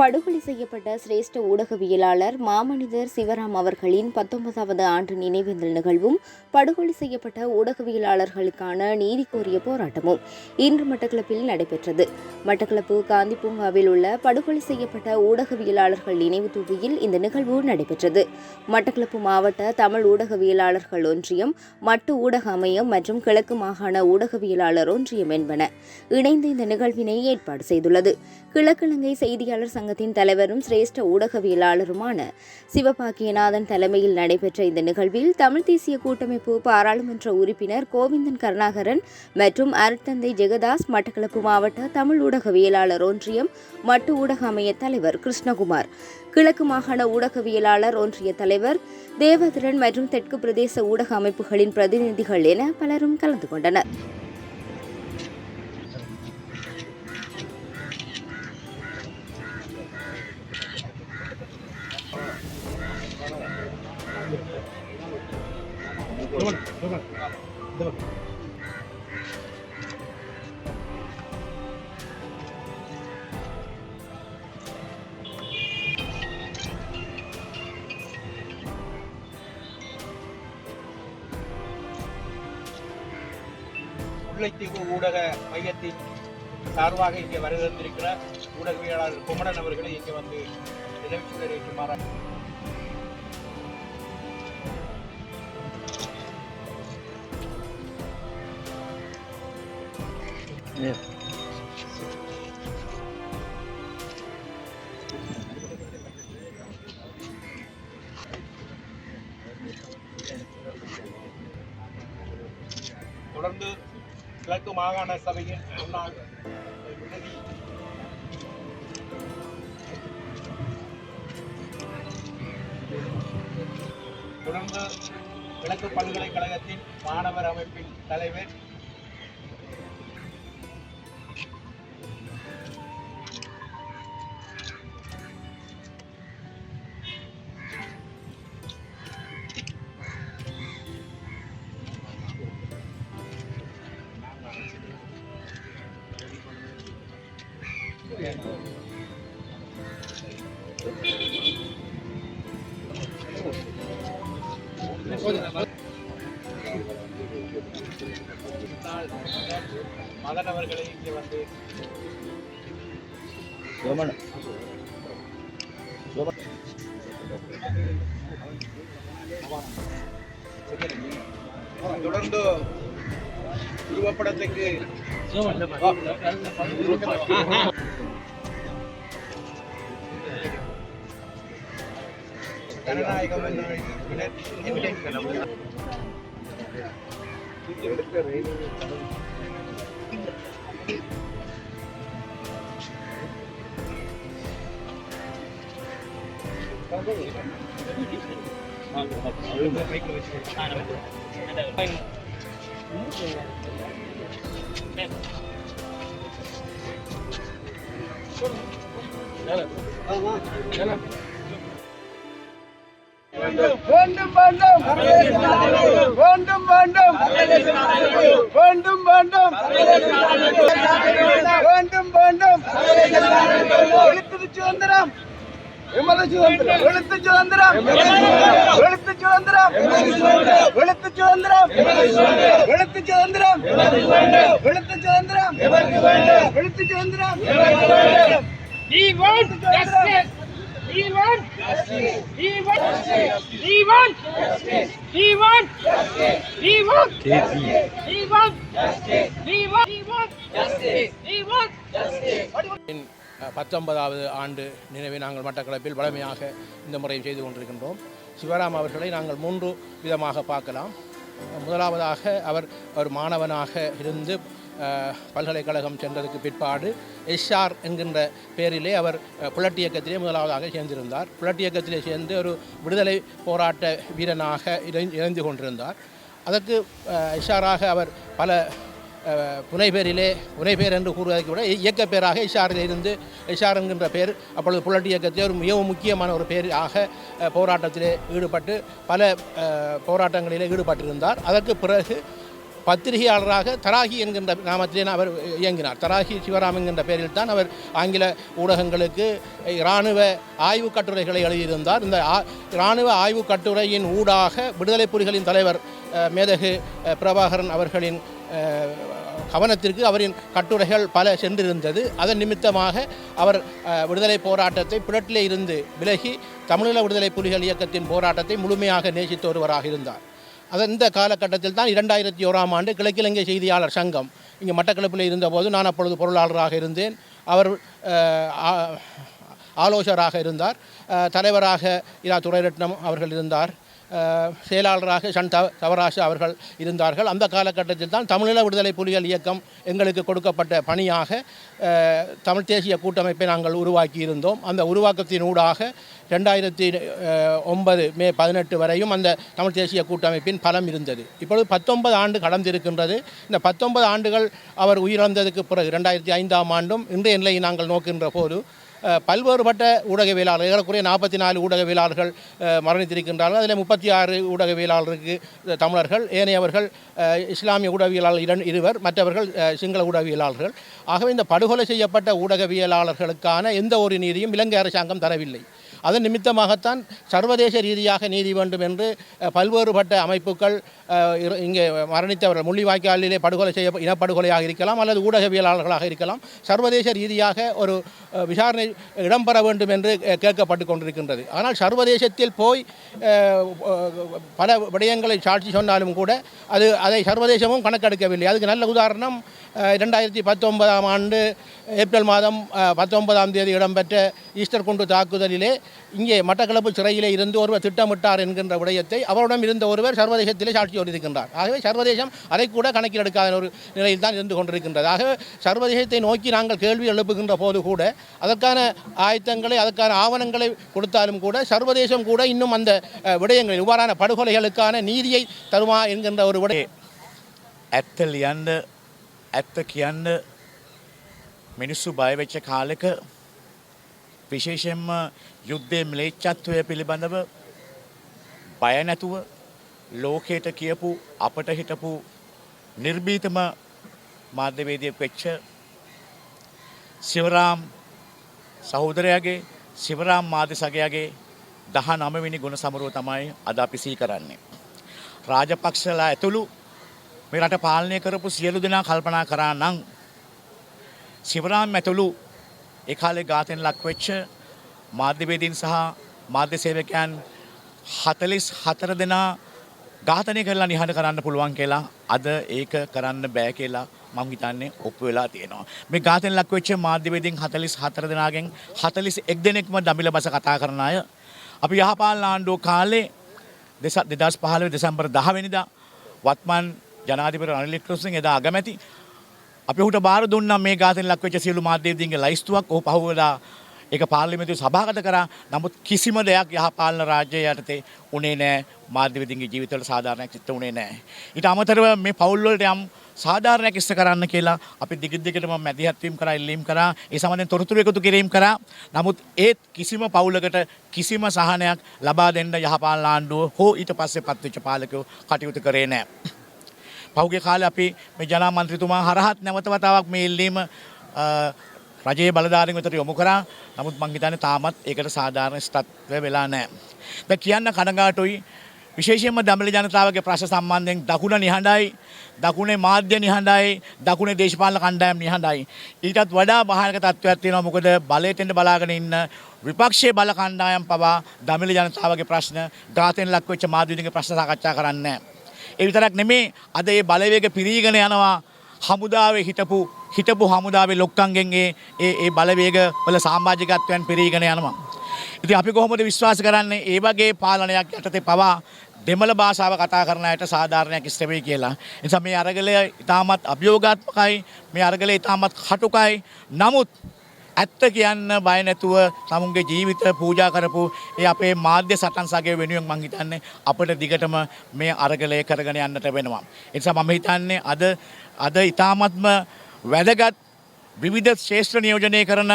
படுகொலை செய்யப்பட்ட சிரேஷ்ட ஊடகவியலாளர் மாமனிதர் சிவராம் அவர்களின் பத்தொன்பதாவது ஆண்டு நினைவேந்தல் நிகழ்வும் படுகொலை செய்யப்பட்ட ஊடகவியலாளர்களுக்கான நீதி கோரிய போராட்டமும் இன்று மட்டக்களப்பில் நடைபெற்றது. மட்டக்களப்பு காந்தி பூங்காவில் உள்ள படுகொலை செய்யப்பட்ட ஊடகவியலாளர்கள் நினைவு தூவியில் இந்த நிகழ்வு நடைபெற்றது. மட்டக்களப்பு மாவட்ட தமிழ் ஊடகவியலாளர்கள் ஒன்றியம் மட்டு ஊடக அமையம் மற்றும் கிழக்கு மாகாண ஊடகவியலாளர் ஒன்றியம் என்பன இணைந்து இந்த நிகழ்வினை ஏற்பாடு செய்துள்ளது. கிழக்கிழங்கை செய்தியாளர் சங்கத்தின் தலைவரும் சிரேஷ்ட ஊடகவியலாளருமான சிவபாக்கியநாதன் தலைமையில் நடைபெற்ற இந்த நிகழ்வில் தமிழ் தேசிய கூட்டமைப்பு பாராளுமன்ற உறுப்பினர் கோவிந்தன் கருணாகரன் மற்றும் அருட்தந்தை ஜெகதாஸ் மட்டக்களப்பு மாவட்ட தமிழ் ஊடகவியலாளர் ஒன்றியம் மட்டு ஊடக அமைய தலைவர் கிருஷ்ணகுமார் கிழக்கு மாகாண ஊடகவியலாளர் ஒன்றிய தலைவர் தேவதிரன் மற்றும் தெற்கு பிரதேச ஊடக அமைப்புகளின் பிரதிநிதிகள் என பலரும் கலந்து கொண்டனர். சார்பாக இங்கே வருகின்றிருக்கிற ஊடகவியலாளர் குமரன் அவர்களை இங்கே வந்து நினைவுச்சுடர் ஏற்றுமாறு தொடர்ந்து கிழக்கு மாகாண சபையின் முன்னாள் cámara, me dale ve. Madan அவர்களை இங்கே வந்து தொடர்ந்து உருவப்படத்துக்கு ஜனநாயகம் என்ற வேண்டும் வேண்டும் வேண்டும் வேண்டும் வேண்டும் வேண்டும் வேண்டும் வேண்டும் எழுத்து சுதந்திரம் எமது சுதந்திரம் எழுத்து சுதந்திரம் எழுத்து சுதந்திரம் எழுத்து சுதந்திரம் எழுத்து சுதந்திரம் எழுத்து சுதந்திரம் எழுத்து சுதந்திரம் He wants justice. He wants justice. He wants justice. He wants justice. He wants justice. He wants justice. He wants justice. He wants justice. He wants justice. பத்தொன்பதாவது ஆண்டு நினைவை நாங்கள் மட்டக்களப்பில் வளமையாக இந்த முறையும் செய்து கொண்டிருக்கின்றோம். சிவராம் அவர்களை நாங்கள் மூன்று விதமாக பார்க்கலாம். முதலாவதாக அவர் ஒரு மாணவனாக இருந்து பல்கலைக்கழகம் சென்றதுக்கு பிற்பாடு எஸ்ஆர் என்கின்ற பெயரிலே அவர் புலட்டி இயக்கத்திலே முதலாவதாக சேர்ந்திருந்தார். புலட்டி இயக்கத்திலே சேர்ந்து ஒரு விடுதலை போராட்ட வீரனாக இணை- இணைந்து கொண்டிருந்தார். அதற்கு எஸ்ஆராக அவர் பல புனைப்பேரிலே புனைப்பேர் என்று கூறுவதற்கு விட இயக்க பேராக இஷாரில் இருந்து இஷார் என்கின்ற பேர் அப்பொழுது புலட்டு இயக்கத்திலே ஒரு மிகவும் முக்கியமான ஒரு பேராக போராட்டத்திலே ஈடுபட்டு பல போராட்டங்களிலே ஈடுபட்டிருந்தார். அதற்கு பிறகு பத்திரிகையாளராக தராகி என்கின்ற நாமத்திலே அவர் இயங்கினார். தராகி சிவராம் என்கின்ற பெயரில் தான் அவர் ஆங்கில ஊடகங்களுக்கு இராணுவ ஆய்வு கட்டுரைகளை எழுதியிருந்தார். இந்த ஆ- இராணுவ ஆய்வு கட்டுரையின் ஊடாக விடுதலை புலிகளின் தலைவர் மேதகு பிரபாகரன் அவர்களின் கவனத்திற்கு அவரின் கட்டுரைகள் பல சென்றிருந்தது. அதன் நிமித்தமாக அவர் விடுதலை போராட்டத்தை பிளட்டிலே இருந்து விலகி தமிழீழ விடுதலை புலிகள் இயக்கத்தின் போராட்டத்தை முழுமையாக நேசித்த ஒருவராக இருந்தார். அதன் இந்த காலகட்டத்தில் தான் இரண்டாயிரத்தி ஓராம் ஆண்டு கிழக்கிழங்கை செய்தியாளர் சங்கம் இங்கே மட்டக்களப்பில் இருந்தபோது நான் அப்பொழுது பொருளாளராக இருந்தேன். அவர் ஆலோசகராக இருந்தார். தலைவராக இரா துரைரட்னம் அவர்கள் இருந்தார். செயலாளராக சன் தவ தவராசு அவர்கள் இருந்தார்கள். அந்த காலகட்டத்தில் தான் தமிழீழ விடுதலை புலிகள் இயக்கம் எங்களுக்கு கொடுக்கப்பட்ட பணியாக தமிழ் தேசிய கூட்டமைப்பை நாங்கள் உருவாக்கி இருந்தோம் அந்த உருவாக்கத்தின் ஊடாக ரெண்டாயிரத்தி ஒன்பது மே பதினெட்டு வரையும் அந்த தமிழ் தேசிய கூட்டமைப்பின் பலம் இருந்தது. இப்பொழுது பத்தொன்பது ஆண்டு கடந்திருக்கின்றது. இந்த பத்தொன்பது ஆண்டுகள் அவர் உயிரிழந்ததுக்கு பிறகு ரெண்டாயிரத்தி ஐந்தாம் ஆண்டும் இன்றைய நிலையை நாங்கள் நோக்கின்ற போது பல்வேறுபட்ட ஊடகவியலாளர்கள் ஏறக்குறைய நாற்பத்தி நாலு ஊடகவியலாளர்கள் மரணித்திருக்கின்றார்கள். அதில் முப்பத்தி ஆறு ஊடகவியலாளருக்கு தமிழர்கள் ஏனையவர்கள் இஸ்லாமிய ஊடகவியலாளர் இரண் இருவர் மற்றவர்கள் சிங்கள ஊடகவியலாளர்கள். ஆகவே இந்த படுகொலை செய்யப்பட்ட ஊடகவியலாளர்களுக்கான எந்த ஒரு நீதியும் இலங்கை அரசாங்கம் தரவில்லை. அதன் நிமித்தமாகத்தான் சர்வதேச ரீதியாக நீதி வேண்டும் என்று பல்வேறுபட்ட அமைப்புகள் இரு- இங்கே மரணித்தவர்கள் முள்ளிவாய்க்காலிலே படுகொலை செய்ய இனப்படுகொலையாக இருக்கலாம் அல்லது ஊடகவியலாளர்களாக இருக்கலாம் சர்வதேச ரீதியாக ஒரு விசாரணை இடம்பெற வேண்டும் என்று கேட்கப்பட்டு கொண்டிருக்கின்றது. ஆனால் சர்வதேசத்தில் போய் பல விடயங்களை சாட்சி சொன்னாலும் கூட அது அதை சர்வதேசமும் கணக்கெடுக்கவில்லை. அதுக்கு நல்ல உதாரணம் இரண்டாயிரத்தி பத்தொன்பதாம் ஆண்டு ஏப்ரல் மாதம் அஹ், பத்தொன்பதாம் தேதி இடம்பெற்ற ஈஸ்டர் குண்டு தாக்குதலிலே இங்கே மட்டக்களப்பு சிறையிலே இருந்து ஒருவர் திட்டமிட்டார் என்கின்ற விடயத்தை அவரிடம் இருந்த ஒருவர் சர்வதேசத்திலே சாட்சி சொல்லியிருக்கின்றார் ஆகவே சர்வதேசம் அதை கூட கணக்கில் எடுக்காத ஒரு நிலையில் தான் இருந்து கொண்டிருக்கின்றது ஆகவே சர்வதேசத்தை நோக்கி நாங்கள் கேள்வி எழுப்புகின்ற போது கூட அதற்கான ஆயத்தங்களை அதற்கான ஆவணங்களை கொடுத்தாலும் கூட சர்வதேசம் கூட இன்னும் அந்த அஹ், விடயங்களில் இவ்வாறான படுகொலைகளுக்கான நீதியை தருமா என்கின்ற ஒரு விடய ඇත්ත ලියන්න ඇත්ත කියන්න මිනිස්සු බයවෙච්ච කාලෙක විශේෂෙන්ම යුද්ධය මිලේච්චත්වය පිළිබඳව බය නැතුව ලෝකයට කියපු අපට හිටපු නිර්බීතම මාධ්‍යවේදියෙක් වෙච්ච සිවරාම් සහෝදරයාගේ සිවරාම් මාධ්‍යසගයාගේ දහ නමවිනි ගුණ සමරුව තමයි අද අපි සී කරන්නේ. රාජපක්ෂලා ඇතුළු මේ රට පාලනය කරපු සියලු දෙනා කල්පනා කරා නම් සිවරාම් ඇතුළු එකකාලේ ගාතෙන් ලක්වෙච්ච මාධ්‍යවේදීන් සහ මාධ්‍ය සේවකයන් හතලිස් හතර දෙනා ඝාතනය කරලා නිහඬ කරන්න පුළුවන් කියලා අද ඒක කරන්න බෑ කියලා මං හිතන්නේ ඔප්පු වෙලා තියෙනවා. මේ ඝාතන ලක් වෙච්ච මාධ්‍යවේදීන් 44 දෙනාගෙන් 41 දෙනෙක්ම දමිළ බස කතා කරන අය. අපි යහපාලන ආණ්ඩුව කාලේ 2015 දෙසැම්බර් 10 වෙනිදා වත්මන් ජනාධිපති රනිල් වික්‍රමසිංහ එදා අගමැති අපි ඔහුට බාර දුන්නා මේ ඝාතන ලක් වෙච්ච සියලු මාධ්‍යවේදීන්ගේ ලයිස්තුවක් ඔහු පහුවදා ඒක පාර්ලිමේන්තුවේ සභාගත කරා. නමුත් කිසිම දෙයක් යහපාලන රාජ්‍යය යටතේ උනේ නැහැ. මාධ්‍යවේදීන්ගේ ජීවිතවල සාධාරණයක් සිද්ධ උනේ නැහැ. ඊට අමතරව මේ පවුල් වලට යම් සාධාරණයක් ඉෂ්ට කරන්න කියලා අපි දිගින් දිගටම මැදිහත් වීම කරා ඉල්ලීම් කරා. ඒ සම්බන්ධයෙන් තොරතුරු එකතු කිරීම කරා. නමුත් ඒත් කිසිම පවුලකට කිසිම සහනයක් ලබා දෙන්න යහපාලන ආණ්ඩුව හෝ ඊට පස්සේ පත්වෙච්ච පාලකයෝ කටයුතු කරේ නැහැ. පහුගේ කාලේ අපි මේ ජනා මන්ත්‍රීතුමා හරහත් නැවත වතාවක් මේ ඉල්ලීම අ, රජයේ බලධාරීන් වෙතට යොමු කරා. නමුත් මං හිතන්නේ තාමත් ඒකට සාධාරණ ස්ථත්වය වෙලා නැහැ. දැන් කියන්න කනගාටුයි විශේෂයෙන්ම දමිළ ජනතාවගේ ප්‍රශ්න සම්බන්ධයෙන් දකුණ නිහඬයි, දකුණේ මාධ්‍ය නිහඬයි, දකුණේ දේශපාලන කණ්ඩායම් නිහඬයි. ඊටත් වඩා භයානක තත්ත්වයක් තියෙනවා. මොකද බලයට එන්න බලාගෙන ඉන්න විපක්ෂයේ බල කණ්ඩායම් පවා දමිළ ජනතාවගේ ප්‍රශ්න, ඝාතන ලක් වෙච්ච මාධ්‍යවේදීන්ගේ ප්‍රශ්න සාකච්ඡා කරන්නේ නැහැ. ඒ විතරක් නෙමේ අද ඒ බලවේග පිරීගෙන යනවා හමුදාවේ හිටපු හිටපු හමුදාවේ ලොක්කන්ගෙන් ඒ ඒ ඒ බලවේග වල සාමාජිකත්වයන් පිරීගෙන යනවා. ඉතින් අපි කොහොමද විශ්වාස කරන්නේ ඒ වගේ පාලනයක් යටතේ පවා දෙමළ භාෂාව කතා කරන අයට සාධාරණයක් ඉෂ්ට වෙයි කියලා. ඒ නිසා මේ අරගලය ඉතාමත් අභියෝගාත්මකයි. මේ අරගලය ඉතාමත් කටුකයි. නමුත් ඇත්ත කියන්න බය නැතුව තමුන්ගේ ජීවිත පූජා කරපු ඒ අපේ මාධ්‍ය සටන් සගය වෙනුවෙන් මං හිතන්නේ අපිට දිගටම මේ අරගලය කරගෙන යන්නට වෙනවා. ඒ නිසා මම හිතන්නේ අද අද ඊ타මත්ම වැදගත් විවිධ ශ්‍රේෂ්ඨ නියෝජනය කරන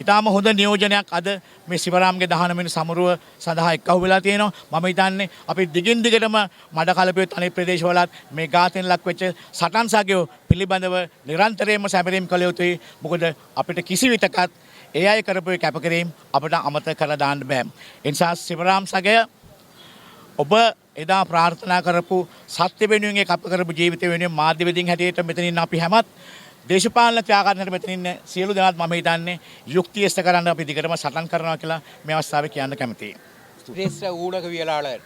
ඉතාම හොඳ නියෝජනයක් අද මේ සිවරාම්ගේ දහනමිනි සමරුව සඳහා එක්කහු වෙලා තියෙනවා මම හිතන්නේ අපි දිගින් දිගටම මඩ කලපයොත් අනිත් ප්‍රදේශවලත් මේ ඝාතන ලක් වෙච්ච සටන් සගයෝ පිළිබඳව නිරන්තරයෙන්ම සැමරීම් කළ යුතුයි මොකද අපිට කිසි විටකත් ඒ අය කරපු ඒ කැපකිරීම් අපට අමතක කර දාන්න බෑ. ඒ නිසා සිවරාම් සගය ඔබ එදා ප්‍රාර්ථනා කරපු සත්‍ය වෙනුවෙන් කප කරපු ජීවිත වෙනුවෙන් මාධ්‍ය වෙදින් හැටියට මෙතනින් අපි හැමත් දේශපාලන ත්‍යාගාරයට මෙතනින් ඉන්න සියලු දෙනාත් මම හිතන්නේ යුක්තිය ඉස්ත කරන්න අපි දිගටම සටන් කරනවා කියලා මේ අවස්ථාවේ කියන්න කැමතියි. சிரேஷ்ட ஊடகவியலாளர்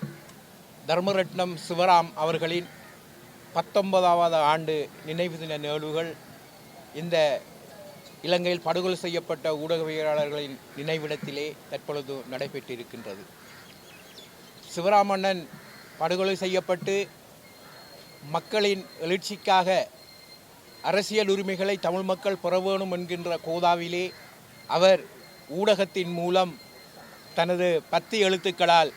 தர்மரட்னம் சிவராம் அவர்களின் பத்தொன்பதாவது ஆண்டு நினைவு தின நிகழ்வுகள் இந்த இலங்கையில் படுகொலை செய்யப்பட்ட ஊடகவியலாளர்களின் நினைவிடத்திலே தற்பொழுது நடைபெற்றிருக்கின்றது சிவராமண்ணன் படுகொலை செய்யப்பட்டு மக்களின் எழுச்சிக்காக அரசியல் உரிமைகளை தமிழ் மக்கள் பெற வேணும் என்கின்ற கோதாவிலே அவர் ஊடகத்தின் மூலம் தனது பத்து எழுத்துக்களால்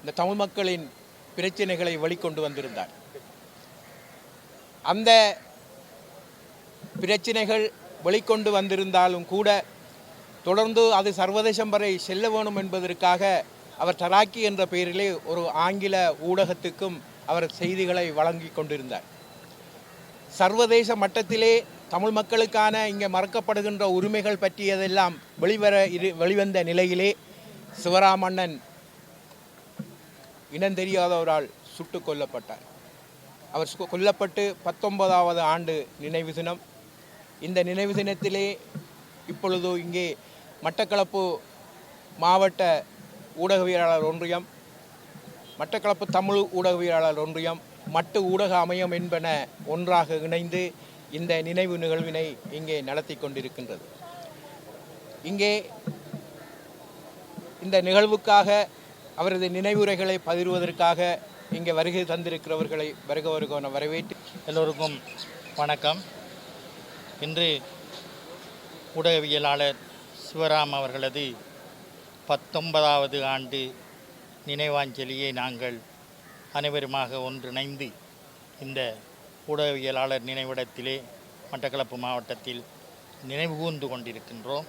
இந்த தமிழ் மக்களின் பிரச்சனைகளை வெளிக்கொண்டு வந்திருந்தார். அந்த பிரச்சனைகள் வெளிக்கொண்டு வந்திருந்தாலும் கூட தொடர்ந்து அது சர்வதேசம் வரை செல்ல வேணும் என்பதற்காக அவர் தராக்கி என்ற பெயரிலே ஒரு ஆங்கில ஊடகத்துக்கும் அவர் செய்திகளை வழங்கி கொண்டிருந்தார். சர்வதேச மட்டத்திலே தமிழ் மக்களுக்கான இங்கே மறக்கப்படுகின்ற உரிமைகள் பற்றியதெல்லாம் வெளிவர இரு வெளிவந்த நிலையிலே சிவராமண்ணன் இனம் தெரியாதவரால் சுட்டு கொல்லப்பட்டார். அவர் சு- கொல்லப்பட்டு பத்தொன்பதாவது ஆண்டு நினைவு தினம். இந்த நினைவு தினத்திலே இப்பொழுது இங்கே மட்டக்களப்பு மாவட்ட ஊடகவியலாளர் ஒன்றியம் மட்டக்களப்பு தமிழ் ஊடகவியலாளர் ஒன்றியம் மட்டு ஊடக அமையம் என்பன ஒன்றாக இணைந்து இந்த நினைவு நிகழ்வினை இங்கே நடத்தி கொண்டிருக்கின்றது. இங்கே இந்த நிகழ்வுக்காக அவரது நினைவுரைகளை பகிர்வதற்காக இங்கே வருகை தந்திருக்கிறவர்களை வருக வருகவன வரவேற்று எல்லோருக்கும் வணக்கம். இன்று ஊடகவியலாளர் சிவராம் அவர்களது பத்தொன்பதாவது ஆண்டு நினைவாஞ்சலியை நாங்கள் அனைவருமாக ஒன்றிணைந்து இந்த ஊடகவியலாளர் நினைவிடத்திலே மட்டக்களப்பு மாவட்டத்தில் நினைவுகூர்ந்து கொண்டிருக்கின்றோம்.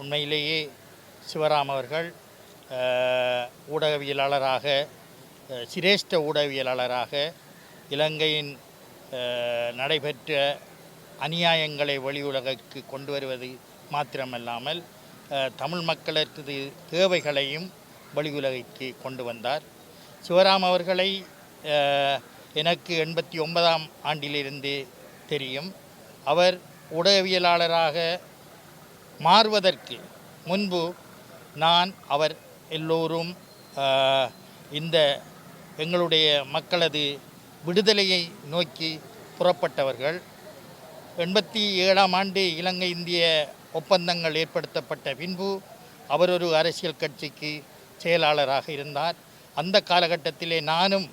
உண்மையிலேயே சிவராம் அவர்கள் ஊடகவியலாளராக சிரேஷ்ட ஊடகவியலாளராக இலங்கையின் நடைபெற்ற அநியாயங்களை வெளியுலகிற்கு கொண்டு வருவது மாத்திரமல்லாமல் தமிழ் மக்களது தேவைகளையும் வெளியுலகிற்கு கொண்டு வந்தார். சிவராம் அவர்களை எனக்கு எண்பத்தி ஒன்பதாம் ஆண்டிலிருந்து தெரியும். அவர் உடவியலாளராக மாறுவதற்கு முன்பு நான் அவர் எல்லோரும் இந்த எங்களுடைய மக்களது விடுதலையை நோக்கி புறப்பட்டவர்கள். எண்பத்தி ஏழாம் ஆண்டு இலங்கை இந்திய ஒப்பந்தங்கள் ஏற்படுத்தப்பட்ட பின்பு அவர் ஒரு அரசியல் கட்சிக்கு செயலாளராக இருந்தார். அந்த காலகட்டத்திலே நானும்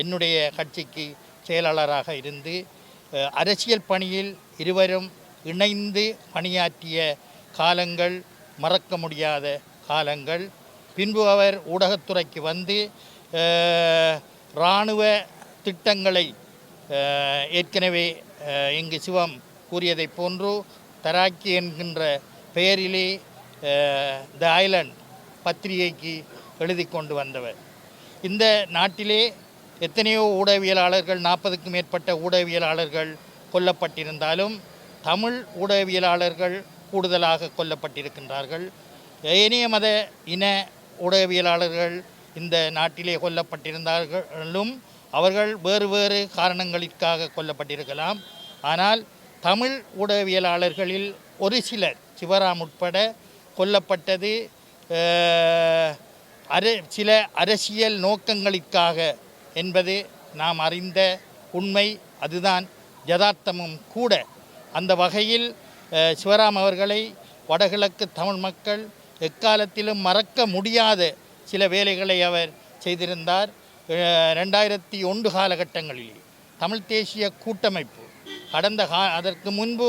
என்னுடைய கட்சிக்கு செயலாளராக இருந்து அரசியல் பணியில் இருவரும் இணைந்து பணியாற்றிய காலங்கள் மறக்க முடியாத காலங்கள். பின்பு அவர் ஊடகத்துறைக்கு வந்து இராணுவ திட்டங்களை ஏற்கனவே இங்கு சிவம் கூறியதைப் போன்று தராக்கி என்கின்ற பெயரிலே த ஐலண்ட் பத்திரிகைக்கு எழுதி கொண்டு வந்தவர். இந்த நாட்டிலே எத்தனையோ ஊடகவியலாளர்கள் நாற்பதுக்கும் மேற்பட்ட ஊடகவியலாளர்கள் கொல்லப்பட்டிருந்தாலும் தமிழ் ஊடகவியலாளர்கள் கூடுதலாக கொல்லப்பட்டிருக்கின்றார்கள். ஏனைய மத இன ஊடகவியலாளர்கள் இந்த நாட்டிலே கொல்லப்பட்டிருந்தார்களும் அவர்கள் வேறு வேறு காரணங்களுக்காக கொல்லப்பட்டிருக்கலாம். ஆனால் தமிழ் ஊடகவியலாளர்களில் ஒரு சிலர் சிவராம் உட்பட கொல்லப்பட்டது அர சில அரசியல் நோக்கங்களுக்காக என்பது நாம் அறிந்த உண்மை அதுதான். யதார்த்தமும் கூட. அந்த வகையில் சிவராம் அவர்களை வடகிழக்கு தமிழ் மக்கள் எக்காலத்திலும் மறக்க முடியாத சில வேலைகளை அவர் செய்திருந்தார். ரெண்டாயிரத்தி ஒன்று காலகட்டங்களில். தமிழ் தேசிய கூட்டமைப்பு. கடந்த கா அதற்கு முன்பு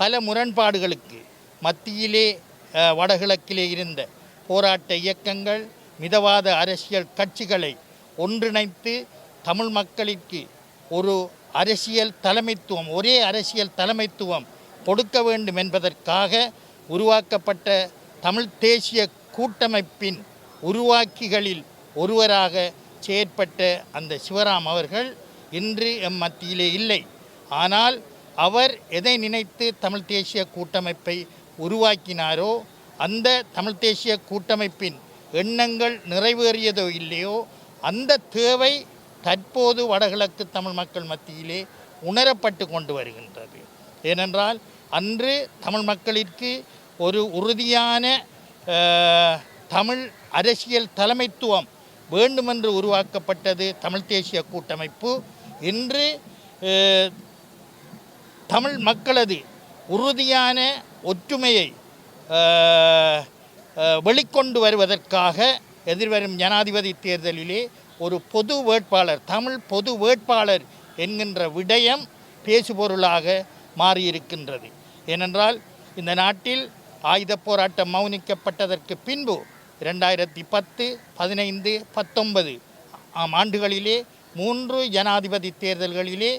பல முரண்பாடுகளுக்கு மத்தியிலே வடகிழக்கிலே இருந்த போராட்ட இயக்கங்கள் மிதவாத அரசியல் கட்சிகளை ஒன்றிணைத்து தமிழ் மக்களுக்கு ஒரு அரசியல் தலைமைத்துவம் ஒரே அரசியல் தலைமைத்துவம் கொடுக்க வேண்டும் என்பதற்காக உருவாக்கப்பட்ட தமிழ் தேசிய கூட்டமைப்பின் உருவாக்கிகளில் ஒருவராக செயற்பட்ட அந்த சிவராம் அவர்கள் இன்று எம் மத்தியிலே இல்லை. ஆனால் அவர் எதை நினைத்து தமிழ் தேசிய கூட்டமைப்பை உருவாக்கினாரோ அந்த தமிழ் தேசிய கூட்டமைப்பின் எண்ணங்கள் நிறைவேறியதோ இல்லையோ அந்த தேவை தற்போது வடகிழக்கு தமிழ் மக்கள் மத்தியிலே உணரப்பட்டு கொண்டு வருகின்றது. ஏனென்றால் அன்று தமிழ் மக்களிற்கு ஒரு உறுதியான தமிழ் அரசியல் தலைமைத்துவம் வேண்டுமென்று உருவாக்கப்பட்டது தமிழ் தேசிய கூட்டமைப்பு. இன்று தமிழ் மக்களது உறுதியான ஒற்றுமையை வெளிக்கொண்டு வருவதற்காக எதிர்வரும் ஜனாதிபதி தேர்தலிலே ஒரு பொது வேட்பாளர் தமிழ் பொது வேட்பாளர் என்கின்ற விடயம் பேசுபொருளாக மாறியிருக்கின்றது. ஏனென்றால் இந்த நாட்டில் ஆயுத போராட்டம் மௌனிக்கப்பட்டதற்கு பின்பு இரண்டாயிரத்தி பத்து பதினைந்து பத்தொன்பது ஆம் ஆண்டுகளிலே மூன்று ஜனாதிபதி தேர்தல்களிலே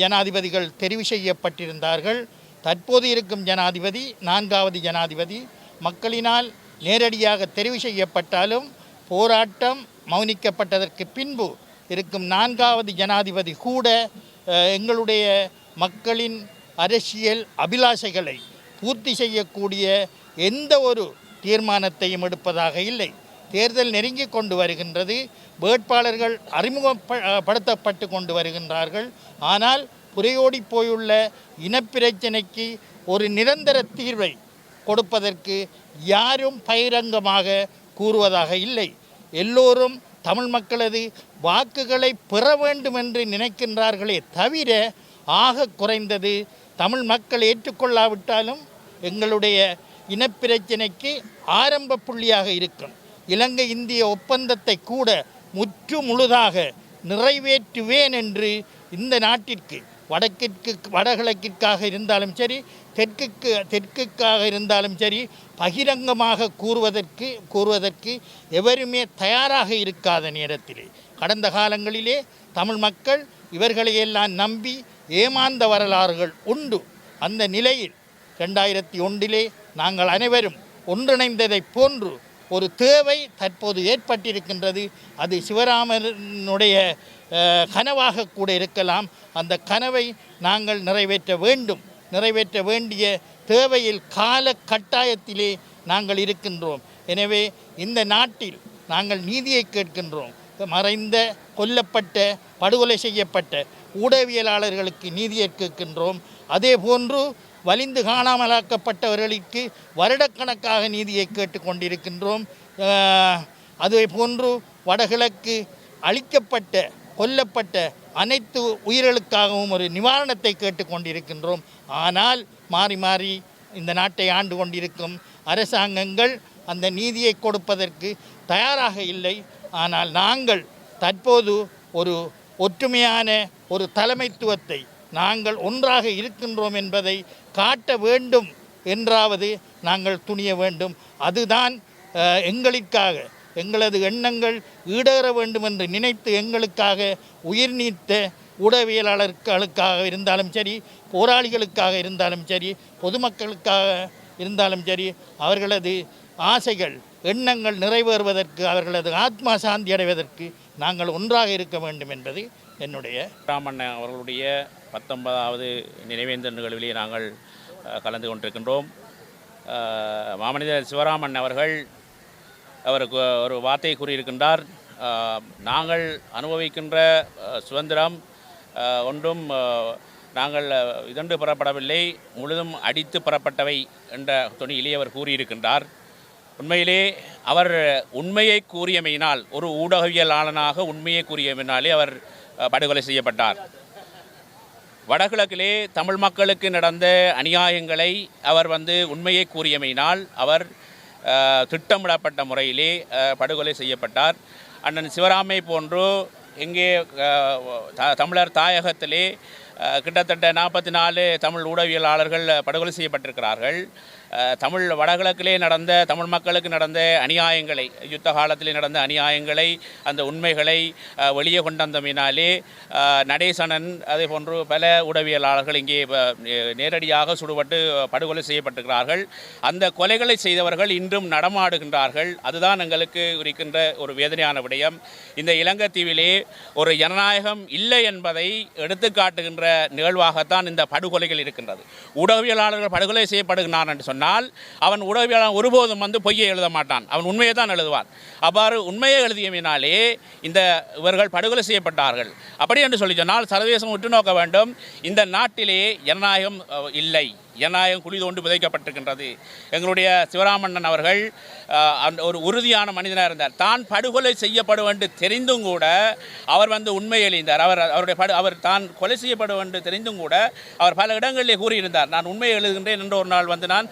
ஜனாதிபதிகள் தெரிவு செய்யப்பட்டிருந்தார்கள். தற்போது இருக்கும் ஜனாதிபதி நான்காவது ஜனாதிபதி மக்களினால் நேரடியாக தெரிவு செய்யப்பட்டாலும் போராட்டம் மௌனிக்கப்பட்டதற்கு பின்பு இருக்கும் நான்காவது ஜனாதிபதி கூட எங்களுடைய மக்களின் அரசியல் அபிலாஷைகளை பூர்த்தி செய்யக்கூடிய எந்த ஒரு தீர்மானத்தையும் எடுப்பதாக இல்லை. தேர்தல் நெருங்கி கொண்டு வருகின்றது. வேட்பாளர்கள் அறிமுகப்படுத்தப்பட்டு கொண்டு வருகின்றார்கள். ஆனால் புரையோடி போயுள்ள இனப்பிரச்சனைக்கு ஒரு நிரந்தர தீர்வை கொடுப்பதற்கு யாரும் பகிரங்கமாக கூறுவதாக இல்லை. எல்லோரும் தமிழ் மக்களது வாக்குகளை பெற வேண்டும் என்று நினைக்கின்றார்களே தவிர ஆக குறைந்தது தமிழ் மக்கள் ஏற்றுக்கொள்ளாவிட்டாலும் எங்களுடைய இனப்பிரச்சினைக்கு ஆரம்ப புள்ளியாக இருக்கும். இலங்கை இந்திய ஒப்பந்தத்தை கூட முற்று முழுதாக நிறைவேற்றுவேன் என்று இந்த நாட்டிற்கு வடக்கிற்கு வடகிழக்கிற்காக இருந்தாலும் சரி தெற்குக்கு தெற்குக்காக இருந்தாலும் சரி பகிரங்கமாக கூறுவதற்கு கூறுவதற்கு எவருமே தயாராக இருக்காத நேரத்திலே கடந்த காலங்களிலே தமிழ் மக்கள் இவர்களையெல்லாம் நம்பி ஏமாந்த வரலாறுகள் உண்டு. அந்த நிலையில் ரெண்டாயிரத்தி ஒன்றிலே நாங்கள் அனைவரும் ஒன்றிணைந்ததைப் போன்று ஒரு தேவை தற்போது ஏற்பட்டிருக்கின்றது. அது சிவராமனுடைய கனவாக கூட இருக்கலாம். அந்த கனவை நாங்கள் நிறைவேற்ற வேண்டும். நிறைவேற்ற வேண்டிய தேவையில் கால கட்டாயத்திலே நாங்கள் இருக்கின்றோம். எனவே இந்த நாட்டில் நாங்கள் நீதியை கேட்கின்றோம். மறைந்த கொல்லப்பட்ட படுகொலை செய்யப்பட்ட ஊடகவியலாளர்களுக்கு நீதியை கேட்கின்றோம். அதே போன்று வலிந்து காணாமலாக்கப்பட்டவர்களுக்கு வருடக்கணக்காக நீதியை கேட்டுக்கொண்டிருக்கின்றோம் அதே போன்று வடகிழக்கு அழிக்கப்பட்ட கொல்லப்பட்ட அனைத்து உயிர்களுக்காகவும் ஒரு நிவாரணத்தை கேட்டுக்கொண்டிருக்கின்றோம். ஆனால் மாறி மாறி இந்த நாட்டை ஆண்டு கொண்டிருக்கும் அரசாங்கங்கள் அந்த நீதியை கொடுப்பதற்கு தயாராக இல்லை. ஆனால் நாங்கள் தற்போது ஒரு ஒற்றுமையான ஒரு தலைமைத்துவத்தை நாங்கள் ஒன்றாக இருக்கின்றோம் என்பதை காட்ட வேண்டும். என்றாவது நாங்கள் துணிய வேண்டும். அதுதான் எங்களுக்காக எங்களது எண்ணங்கள் ஈடேற வேண்டும் என்று நினைத்து எங்களுக்காக உயிர் நீத்த ஊடகவியலாளர்களுக்காக இருந்தாலும் சரி போராளிகளுக்காக இருந்தாலும் சரி பொதுமக்களுக்காக இருந்தாலும் சரி அவர்களது ஆசைகள் எண்ணங்கள் நிறைவேறுவதற்கு அவர்களது ஆத்மா சாந்தி அடைவதற்கு நாங்கள் ஒன்றாக இருக்க வேண்டும் என்பது என்னுடைய ராமண்ண அவர்களுடைய பத்தொன்பதாவது நினைவேந்தல் நிகழ்விலே நாங்கள் கலந்து கொண்டிருக்கின்றோம். மாமனிதர் சிவராமன் அவர்கள் அவருக்கு ஒரு வார்த்தை கூறியிருக்கின்றார். நாங்கள் அனுபவிக்கின்ற சுதந்திரம் ஒன்றும் நாங்கள் இதண்டு பெறப்படவில்லை முழுதும் அடித்து பெறப்பட்டவை என்ற துணியிலே அவர் கூறியிருக்கின்றார். உண்மையிலே அவர் உண்மையை கூறியமையினால் ஒரு ஊடகவியலாளனாக உண்மையை கூறியமையினாலே அவர் படுகொலை செய்யப்பட்டார். வடகிழக்கிலே தமிழ் மக்களுக்கு நடந்த அநியாயங்களை அவர் வந்து உண்மையை கூறியமையினால் அவர் திட்டமிடப்பட்ட முறையிலே படுகொலை செய்யப்பட்டார். அண்ணன் சிவராமை போன்று இங்கே தமிழர் தாயகத்திலே கிட்டத்தட்ட நாற்பத்தி நாலு தமிழ் ஊடகவியலாளர்கள் படுகொலை செய்யப்பட்டிருக்கிறார்கள். தமிழ் வடகிழக்கிலே நடந்த தமிழ் மக்களுக்கு நடந்த அநியாயங்களை யுத்த காலத்திலே நடந்த அநியாயங்களை அந்த உண்மைகளை வெளியே கொண்டு வந்தமினாலே நடேசனன் அதே போன்று பல உடவியலாளர்கள் இங்கே நேரடியாக சுடுபட்டு படுகொலை செய்யப்பட்டிருக்கிறார்கள். அந்த கொலைகளை செய்தவர்கள் இன்றும் நடமாடுகின்றார்கள். அதுதான் எங்களுக்கு இருக்கின்ற ஒரு வேதனையான விடயம். இந்த இலங்கை தீவிலே ஒரு ஜனநாயகம் இல்லை என்பதை எடுத்துக்காட்டுகின்ற நிகழ்வாகத்தான் இந்த படுகொலைகள் இருக்கின்றது. உடவியலாளர்கள் படுகொலை செய்யப்படுகிறார் என்று சொன்னால் அவன் ஊடகவியலாளர் ஒருபோதும் வந்து பொய்யை எழுத மாட்டான். அவன் உண்மையை தான் எழுதுவான். அவ்வாறு உண்மையை எழுதியமினாலே இந்த இவர்கள் படுகொலை செய்யப்பட்டார்கள். அப்படி என்று சொல்லி சொன்னால் சர்வதேசம் உற்று நோக்க வேண்டும். இந்த நாட்டிலே ஜனநாயகம் இல்லை. ஜனநாயகம் குழி தோண்டு புதைக்கப்பட்டிருக்கின்றது எங்களுடைய சிவராமண்ணன் அவர்கள் அந்த ஒரு உறுதியான மனிதனாக இருந்தார். தான் படுகொலை செய்யப்படும் என்று தெரிந்தும் கூட அவர் வந்து உண்மை எழுந்தார். அவர் அவருடைய படு அவர் தான் கொலை செய்யப்படும் என்று தெரிந்தும் கூட அவர் பல இடங்களிலே கூறியிருந்தார். நான் உண்மையை எழுதுகின்றேன் என்ற ஒரு நாள் வந்து நான்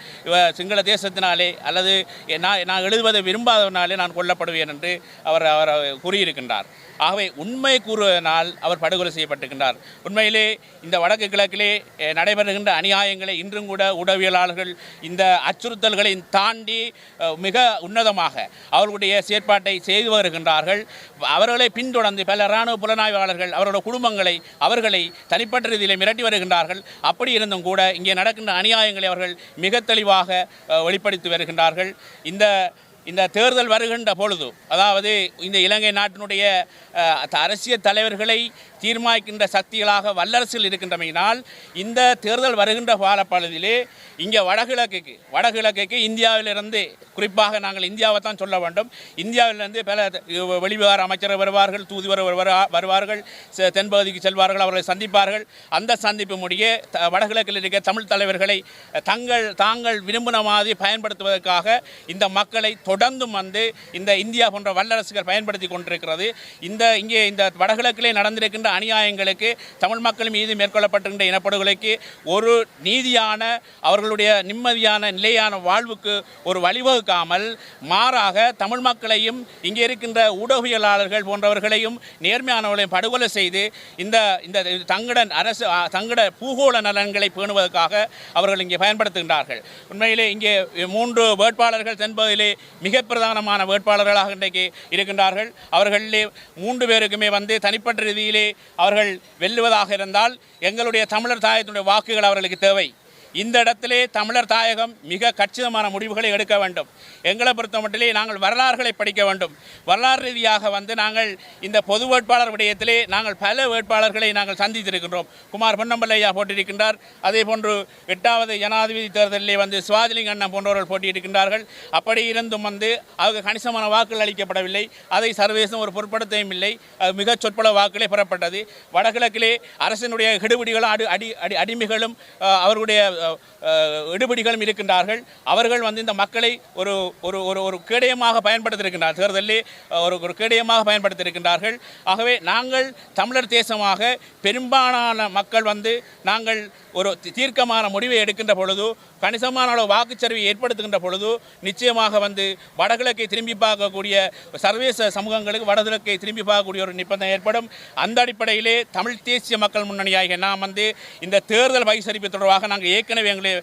சிங்கள தேசத்தினாலே அல்லது நான் நான் எழுதுவதை விரும்பாதவனாலே நான் கொல்லப்படுவேன் என்று அவர் அவர் கூறியிருக்கின்றார். ஆகவே உண்மை கூறுவதனால் அவர் படுகொலை செய்யப்பட்டிருக்கின்றார். உண்மையிலே இந்த வடக்கு கிழக்கிலே நடைபெறுகின்ற அநியாயங்களை இன்றும் கூட உடவியலாளர்கள் இந்த அச்சுறுத்தல்களை தாண்டி மிக உன்னதமாக அவர்களுடைய செயற்பாட்டை செய்து வருகின்றார்கள். அவர்களை பின்தொடர்ந்து பல இராணுவ புலனாய்வாளர்கள் அவரோட குடும்பங்களை அவர்களை தனிப்பட்ட ரீதியில் மிரட்டி வருகின்றார்கள். அப்படி இருந்தும் கூட இங்கே நடக்கின்ற அநியாயங்களை அவர்கள் மிக தெளிவாக வெளிப்படுத்தி வருகின்றார்கள். இந்த இந்த தேர்தல் வருகின்ற பொழுது அதாவது இந்த இலங்கை நாட்டினுடைய அரசியல் தலைவர்களை தீர்மானிக்கின்ற சக்திகளாக வல்லரசில் இருக்கின்றமையினால் இந்த தேர்தல் வருகின்ற காலப்பகுதியிலே இங்கே வடகிழக்குக்கு வடகிழக்குக்கு இந்தியாவிலிருந்து குறிப்பாக நாங்கள் இந்தியாவை தான் சொல்ல வேண்டும். இந்தியாவிலிருந்து பல வெளிவிவகார அமைச்சர் வருவார்கள் தூதுவர் வருவார்கள் தென்பகுதிக்கு செல்வார்கள் அவர்களை சந்திப்பார்கள். அந்த சந்திப்பு முடிய த- வடகிழக்கில் இருக்க தமிழ் தலைவர்களை தங்கள் தாங்கள் விரும்பின மாதிரி பயன்படுத்துவதற்காக இந்த மக்களை தொடர்ந்தும் வந்து இந்த இந்தியா போன்ற வல்லரசுகள் பயன்படுத்தி கொண்டிருக்கிறது. இந்த இங்கே இந்த வடகிழக்கிலே நடந்திருக்கின்ற அநியாயங்களுக்கு தமிழ் மக்கள் மீது மேற்கொள்ளப்பட்டுகின்ற இனப்படுகொலைக்கு ஒரு நீதியான அவர்களுடைய நிம்மதியான நிலையான வாழ்வுக்கு ஒரு வழிவகுக்காமல் மாறாக தமிழ் மக்களையும் இங்கே இருக்கின்ற ஊடகவியலாளர்கள் போன்றவர்களையும் நேர்மையானவர்களையும் படுகொலை செய்து இந்த இந்த தங்கட அரசு தங்கட பூகோள நலன்களை பேணுவதற்காக அவர்கள் இங்கே பயன்படுத்துகின்றார்கள். உண்மையிலே இங்கே மூன்று வேட்பாளர்கள் தென்பதிலே மிக பிரதானமான வேட்பாளர்களாக இன்றைக்கு இருக்கின்றார்கள். அவர்களிலே மூன்று பேருக்குமே வந்து தனிப்பட்ட ரீதியிலே அவர்கள் வெல்லுவதாக இருந்தால் எங்களுடைய தமிழர் தாயத்தினுடைய வாக்குகள் அவர்களுக்கு தேவை. இந்த இடத்திலே தமிழர் தாயகம் மிக கச்சிதமான முடிவுகளை எடுக்க வேண்டும். எங்களை பொறுத்த மட்டிலே நாங்கள் வரலாறுகளை படிக்க வேண்டும். வரலாறு ரீதியாக வந்து நாங்கள் இந்த பொது வேட்பாளர் விடயத்திலே நாங்கள் பல வேட்பாளர்களை நாங்கள் சந்தித்திருக்கின்றோம். குமார் பொன்னம்பலையா போட்டியிருக்கின்றார். அதே போன்று எட்டாவது ஜனாதிபதி தேர்தலிலே வந்து சுவாதிலிங்க அண்ணன் போன்றவர்கள் போட்டியிருக்கின்றார்கள். அப்படி இருந்தும் வந்து அவங்க கணிசமான வாக்குகள் அளிக்கப்படவில்லை. அதை சர்வதேசம் ஒரு பொருட்படுத்தவும் இல்லை. மிக மிகச் சொற்பள வாக்குகளே பெறப்பட்டது. வடகிழக்கிலே அரசினுடைய கெடுபிடிகளும் அடி அடி அடி அடிமைகளும் அவருடைய அவர்களுடைய எடுபடிகளும் இருக்கின்றார்கள். அவர்கள் வந்து இந்த மக்களை ஒரு ஒரு ஒரு ஒரு கேடயமாக பயன்படுத்தியிருக்கின்றார் தேர்தலில் ஒரு ஒரு கேடயமாக பயன்படுத்தியிருக்கின்றார்கள். ஆகவே நாங்கள் தமிழர் தேசமாக பெரும்பாலான மக்கள் வந்து நாங்கள் ஒரு தீர்க்கமான முடிவை எடுக்கின்ற பொழுது கணிசமான அளவு வாக்குச்சரிவை ஏற்படுத்துகின்ற பொழுது நிச்சயமாக வந்து வடகிழக்கை திரும்பி பார்க்கக்கூடிய சர்வதேச சமூகங்களுக்கு வடகிழக்கை திரும்பி பார்க்கக்கூடிய ஒரு நிபந்தனை ஏற்படும். அந்த அடிப்படையிலே தமிழ் தேசிய மக்கள் முன்னணியாக நாம் வந்து இந்த தேர்தல் பகிசரிப்பு தொடர்பாக நாங்கள் ஏற்கனவே எங்களுடைய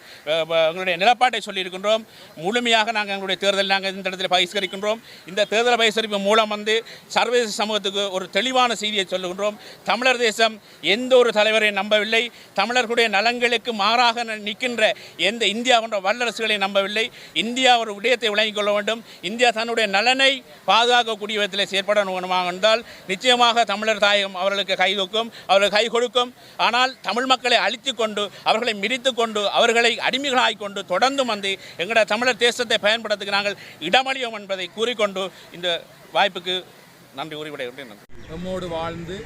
எங்களுடைய நிலப்பாட்டை சொல்லியிருக்கின்றோம். முழுமையாக நாங்கள் எங்களுடைய தேர்தல் நாங்கள் இந்த இடத்துல பகிஷ்கரிக்கின்றோம் இந்த தேர்தல் பகிஷ்கரிப்பு மூலம் வந்து சர்வதேச சமூகத்துக்கு ஒரு தெளிவான செய்தியை சொல்லுகின்றோம். தமிழர் தேசம் எந்த ஒரு தலைவரையும் நம்பவில்லை. தமிழர்களுடைய நலன்களுக்கு மாறாக நிற்கின்ற எந்த இந்தியா போன்ற வல்லரசுகளை நம்பவில்லை. இந்தியா ஒரு விடயத்தை விளங்கிக் கொள்ள வேண்டும். இந்தியா தன்னுடைய நலனை பாதுகாக்கக்கூடிய விதத்தில் செயற்பட வேண்டுமாக இருந்தால் நிச்சயமாக தமிழர் தாயகம் அவர்களுக்கு கைதூக்கும் அவர்களுக்கு கை கொடுக்கும். ஆனால் தமிழ் மக்களை அழித்து கொண்டு அவர்களை மிதித்து கொண்டு கொண்டு அவர்களை அடிமைகளாய் கொண்டு தொடர்ந்து வந்து எங்களோட தமிழர் தேசத்தை பயன்படுத்துக்கு நாங்கள் இடமளியோம் என்பதை கூறிக்கொண்டு இந்த வாய்ப்புக்கு நன்றி உரிவிடைகிறேன் நன்றி நம்மோடு வாழ்ந்து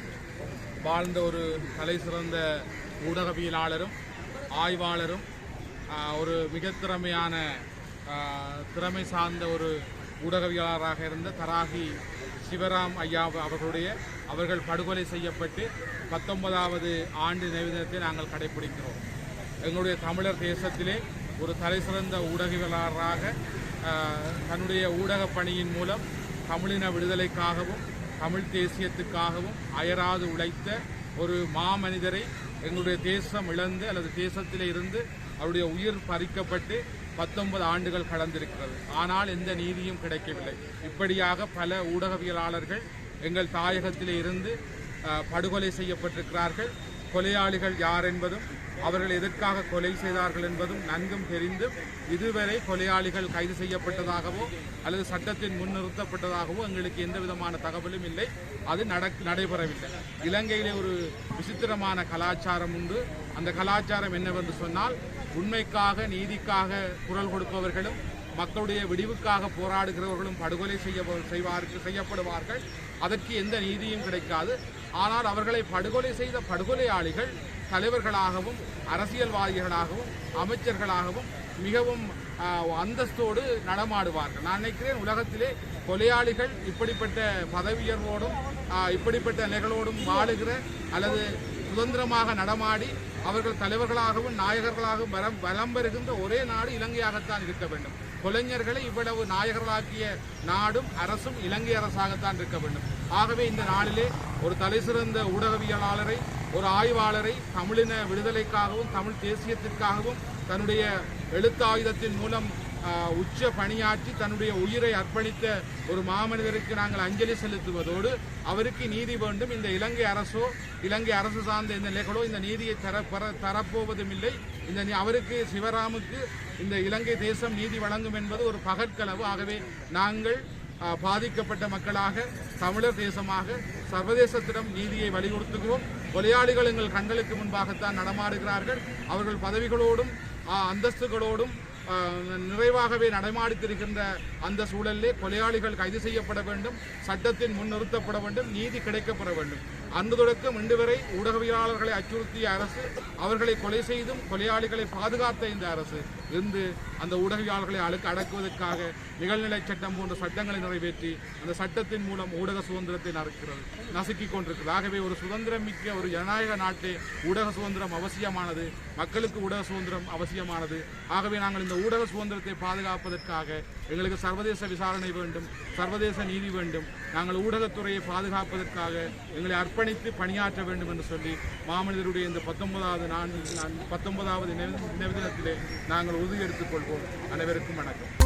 வாழ்ந்த ஒரு தலை சிறந்த ஊடகவியலாளரும் ஆய்வாளரும் ஒரு மிக திறமையான திறமை சார்ந்த ஒரு ஊடகவியலாளராக இருந்த தராகி சிவராம் ஐயா அவர்களுடைய அவர்கள் படுகொலை செய்யப்பட்டு பத்தொன்பதாவது ஆண்டு நினைவு தினத்தை நாங்கள் கடைபிடிக்கிறோம். எங்களுடைய தமிழர் தேசத்திலே ஒரு தலைசிறந்த ஊடகவியலாளராக தன்னுடைய ஊடக பணியின் மூலம் தமிழின விடுதலைக்காகவும் தமிழ் தேசியத்துக்காகவும் அயராது உழைத்த ஒரு மாமனிதரை எங்களுடைய தேசம் இழந்து அல்லது தேசத்திலே இருந்து அவருடைய உயிர் பறிக்கப்பட்டு பத்தொன்பது ஆண்டுகள் கடந்திருக்கிறது. ஆனால் எந்த நீதியும் கிடைக்கவில்லை. இப்படியாக பல ஊடகவியலாளர்கள் எங்கள் தாயகத்திலே இருந்து படுகொலை செய்யப்பட்டிருக்கிறார்கள். கொலையாளிகள் யார் என்பதும் அவர்கள் எதற்காக கொலை செய்தார்கள் என்பதும் நன்கும் தெரிந்து இதுவரை கொலையாளிகள் கைது செய்யப்பட்டதாகவோ அல்லது சட்டத்தின் முன் நிறுத்தப்பட்டதாகவோ எங்களுக்கு எந்த விதமான தகவலும் இல்லை. அது நடைபெறவில்லை. இலங்கையிலே ஒரு விசித்திரமான கலாச்சாரம் உண்டு. அந்த கலாச்சாரம் என்னவென்று சொன்னால் உண்மைக்காக நீதிக்காக குரல் கொடுப்பவர்களும் மக்களுடைய விடிவுக்காக போராடுகிறவர்களும் படுகொலை செய்ய செய்வார்கள் செய்யப்படுவார்கள். அதற்கு எந்த நீதியும் கிடைக்காது. ஆனால் அவர்களை படுகொலை செய்த படுகொலையாளிகள் தலைவர்களாகவும் அரசியல்வாதிகளாகவும் அமைச்சர்களாகவும் மிகவும் அந்தஸ்தோடு நடமாடுவார்கள். நான் நினைக்கிறேன் உலகத்திலே கொலையாளிகள் இப்படிப்பட்ட பதவியர்வோடும் இப்படிப்பட்ட நிலைகளோடும் வாழுகிற அல்லது சுதந்திரமாக நடமாடி அவர்கள் தலைவர்களாகவும் நாயகர்களாகவும் வரம் வலம் பெறுகின்ற ஒரே நாடு இலங்கையாகத்தான் இருக்க வேண்டும். கொலைஞர்களை இவ்வளவு நாயகர்களாக்கிய நாடும் அரசும் இலங்கை அரசாகத்தான் இருக்க வேண்டும். ஆகவே இந்த நாளிலே ஒரு தலைசிறந்த ஊடகவியலாளரை ஒரு ஆய்வாளரை தமிழின விடுதலைக்காகவும் தமிழ் தேசியத்திற்காகவும் தன்னுடைய எழுத்தாயுதத்தின் மூலம் உச்ச பணியாற்றி தன்னுடைய உயிரை அர்ப்பணித்த ஒரு மாமனிதருக்கு நாங்கள் அஞ்சலி செலுத்துவதோடு அவருக்கு நீதி வேண்டும். இந்த இலங்கை அரசோ இலங்கை அரசு சார்ந்த இந்த நிலைகளோ இந்த நீதியை தர தரப்போவதும் இல்லை இந்த நீ- அவருக்கு சிவராமுக்கு இந்த இலங்கை தேசம் நீதி வழங்கும் என்பது ஒரு பகற்களவு ஆகவே நாங்கள் பாதிக்கப்பட்ட மக்களாக தமிழர் தேசமாக சர்வதேசத்திடம் நீதியை வலியுறுத்துகிறோம். கொலையாளிகள் எங்கள் கண்களுக்கு முன்பாகத்தான் நடமாடுகிறார்கள். அவர்கள் பதவிகளோடும் அந்தஸ்துகளோடும் நிறைவாகவே நடமாடித்திருக்கின்ற அந்த சூழலிலே கொலையாளிகள் கைது செய்யப்பட வேண்டும். சட்டத்தின் முன் நிறுத்தப்பட வேண்டும். நீதி கிடைக்கப்பெற வேண்டும். அன்று தொடக்கம் இன்று வரை ஊடகவியலாளர்களை அச்சுறுத்திய அரசு அவர்களை கொலை செய்தும் கொலையாளிகளை பாதுகாத்த இந்த அரசு இன்று அந்த ஊடகவியலாளர்களை அழுக்க அடக்குவதற்காக நிகழ்நிலை சட்டம் போன்ற சட்டங்களை நிறைவேற்றி அந்த சட்டத்தின் மூலம் ஊடக சுதந்திரத்தை நறுக்கிறது நசுக்கிக் கொண்டிருக்கிறது. ஆகவே ஒரு சுதந்திரம் மிக்க ஒரு ஜனநாயக நாட்டே ஊடக சுதந்திரம் அவசியமானது மக்களுக்கு ஊடக சுதந்திரம் அவசியமானது. ஆகவே நாங்கள் இந்த ஊடக சுதந்திரத்தை பாதுகாப்பதற்காக எங்களுக்கு சர்வதேச விசாரணை வேண்டும் சர்வதேச நீதி வேண்டும். நாங்கள் ஊடகத்துறையை பாதுகாப்பதற்காக எங்களை அர்ப்பணித்து பணியாற்ற வேண்டும் என்று சொல்லி மாமனிதருடைய இந்த பத்தொன்பதாவது நான் பத்தொன்பதாவது நினைவு நினைவு தினத்திலே நாங்கள் உறுதி எடுத்துக் கொள்வோம். அனைவருக்கும் வணக்கம்.